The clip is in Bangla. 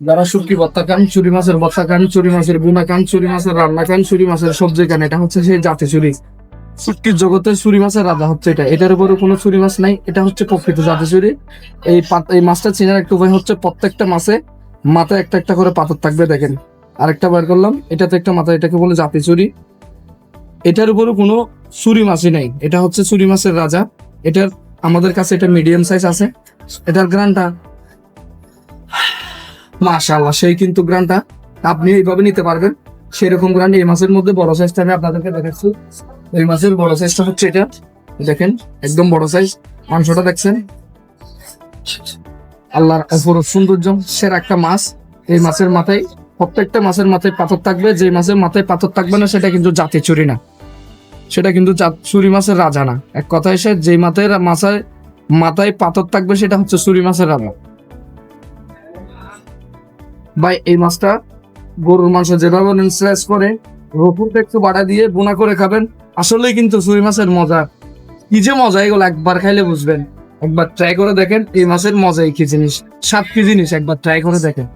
যারা শুটকি ভর্তা খান, চুরি মাছের ভর্তা খান, চুরি মাছের বুনা খান, চুরি মাছের রান্না খান, চুরি মাছের সবজি খান, এটা হচ্ছে সেই জাতি চুরি। শুটকির জগতে চুরি মাছের রাজা হচ্ছে এটা। এটার উপরে কোনো চুরি মাছ নাই, এটা হচ্ছে প্রকৃত জাতি চুরি। এই এই মাছটা চেনার একটা উপায় হচ্ছে, প্রত্যেকটা মাছে মাথায় একটা একটা করে পাথর থাকবে, দেখেন। আরেকটা বার করলাম, এটাতে একটা মাথা এটাকে বলে জাতি চুরি। এটার উপরে কোনো চুরি মাছই নাই, এটা হচ্ছে চুরি মাছের রাজা। এটার আমাদের কাছে এটা মিডিয়াম সাইজ আছে। এটার গ্রানটা মাশাআল্লাহ, সেই কিন্তু গ্রানটা আপনি এইভাবে নিতে পারবেন। সেরকম গ্রান এই মাছের মধ্যে বড় সাইজটা আমি আপনাদেরকে দেখাচ্ছি। এই মাছের বড় সাইজটা হচ্ছে এটা। দেখেন, একদম বড় সাইজ। মাংসটা দেখছেন? আল্লাহর অপরূপ সৌন্দর্য, সেরা একটা মাছ। এই মাছের মাথায়, প্রত্যেকটা মাছের মাথায় পাথর থাকবে। যে মাছের মাথায় পাথর থাকবে না, সেটা কিন্তু জাতি চুরি না। সেটা কিন্তু চুরি মাছের রাজা না। এক কথা এসে যে মাথায় মাথায় মাথায় পাথর থাকবে, সেটা হচ্ছে চুরি মাছের রাজা। ভাই, এই মাছটা গরুর মাংস যেভাবে স্ল্যাশ করে রসুনটা একটু বাড়া দিয়ে বোনা করে খাবেন, আসলেই কিন্তু চুই মাছের মজা। কি যে মজা, এগুলো একবার খাইলে বুঝবেন। একবার ট্রাই করে দেখেন, এই মাছের মজাই কি জিনিস। সাত কি জিনিস একবার ট্রাই করে দেখেন।